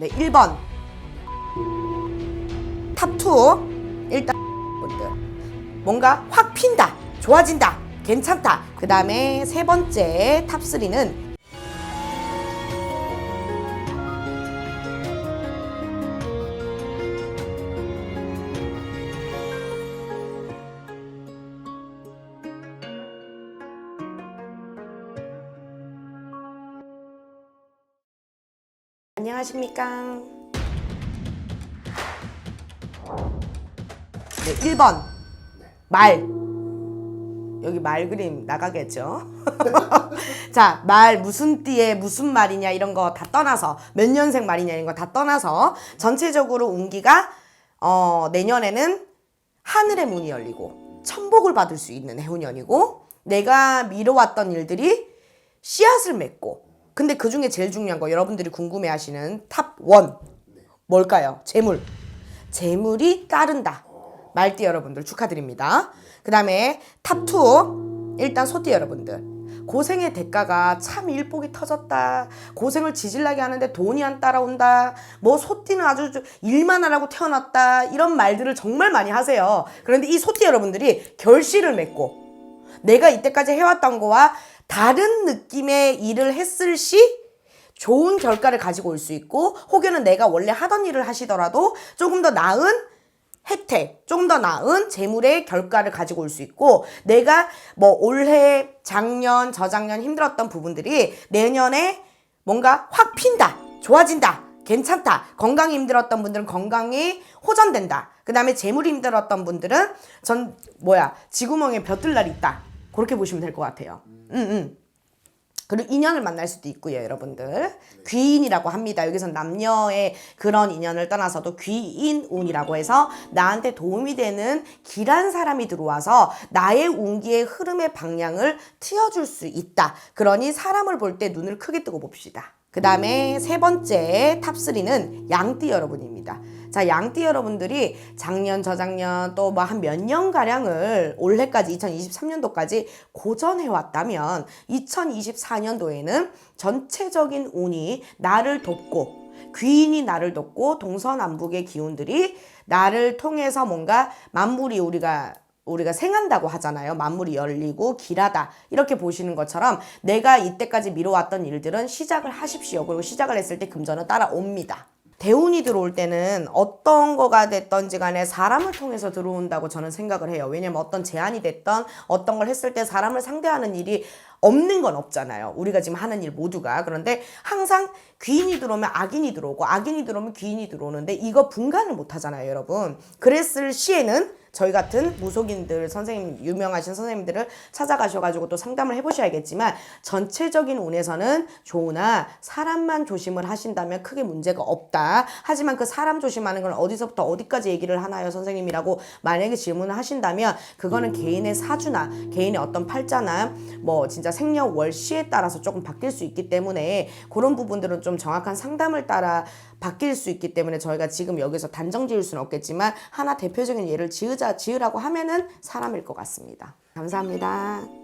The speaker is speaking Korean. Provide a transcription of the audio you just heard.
네, 1번. 탑2. 일단. 뭔가 확 핀다. 좋아진다. 괜찮다. 그 다음에 세 번째 탑3는 안녕하십니까. 네, 1번. 말. 여기 말 그림 나가겠죠? 자, 말 무슨 띠에 무슨 말이냐 이런 거 다 떠나서 몇 년생 말이냐 이런 거 다 떠나서 전체적으로 운기가 어, 내년에는 하늘의 문이 열리고 천복을 받을 수 있는 해운년이고 내가 미뤄왔던 일들이 씨앗을 맺고 근데 그 중에 제일 중요한 거 여러분들이 궁금해하시는 탑 원 뭘까요? 재물. 재물이 따른다. 말띠 여러분들 축하드립니다. 그 다음에 탑2 일단 소띠 여러분들 고생의 대가가 참 일복이 터졌다. 고생을 지질나게 하는데 돈이 안 따라온다. 뭐 소띠는 아주 저- 일만 하라고 태어났다. 이런 말들을 정말 많이 하세요. 그런데 이 소띠 여러분들이 결실을 맺고 내가 이때까지 해왔던 거와 다른 느낌의 일을 했을 시 좋은 결과를 가지고 올 수 있고 혹여는 내가 원래 하던 일을 하시더라도 조금 더 나은 혜택, 조금 더 나은 재물의 결과를 가지고 올 수 있고 내가 뭐 올해, 작년, 저작년 힘들었던 부분들이 내년에 뭔가 확 핀다, 좋아진다, 괜찮다. 건강이 힘들었던 분들은 건강이 호전된다. 그 다음에 재물이 힘들었던 분들은 전 뭐야 지구멍에 벼뜰 날이 있다. 그렇게 보시면 될 것 같아요. 음, 음. 그리고 인연을 만날 수도 있고요, 여러분들. 귀인이라고 합니다. 여기선 남녀의 그런 인연을 떠나서도 귀인운이라고 해서 나한테 도움이 되는 길한 사람이 들어와서 나의 운기의 흐름의 방향을 트여줄 수 있다. 그러니 사람을 볼 때 눈을 크게 뜨고 봅시다. 그 다음에 세 번째 탑3는 양띠 여러분입니다. 자, 양띠 여러분들이 작년, 저작년 또 뭐 한 몇 년가량을 올해까지 2023년도까지 고전해왔다면 2024년도에는 전체적인 운이 나를 돕고 귀인이 나를 돕고 동서남북의 기운들이 나를 통해서 뭔가 만물이 우리가 우리가 생한다고 하잖아요. 만물이 열리고 길하다. 이렇게 보시는 것처럼 내가 이때까지 미뤄왔던 일들은 시작을 하십시오. 그리고 시작을 했을 때 금전은 따라옵니다. 대운이 들어올 때는 어떤 거가 됐던지 간에 사람을 통해서 들어온다고 저는 생각을 해요. 왜냐면 어떤 제안이 됐던 어떤 걸 했을 때 사람을 상대하는 일이 없는 건 없잖아요. 우리가 지금 하는 일 모두가. 그런데 항상 귀인이 들어오면 악인이 들어오고 악인이 들어오면 귀인이 들어오는데 이거 분간을 못 하잖아요, 여러분. 그랬을 시에는 저희 같은 무속인들 선생님 유명하신 선생님들을 찾아가셔가지고 또 상담을 해보셔야겠지만 전체적인 운에서는 좋으나 사람만 조심을 하신다면 크게 문제가 없다. 하지만 그 사람 조심하는 건 어디서부터 어디까지 얘기를 하나요, 선생님이라고 만약에 질문을 하신다면 그거는 개인의 사주나 개인의 어떤 팔자나 뭐 진짜 생년 월 시에 따라서 조금 바뀔 수 있기 때문에 그런 부분들은 좀 정확한 상담을 따라 바뀔 수 있기 때문에 저희가 지금 여기서 단정 지을 수는 없겠지만 하나 대표적인 예를 지으자 지으라고 하면은 사람일 것 같습니다. 감사합니다.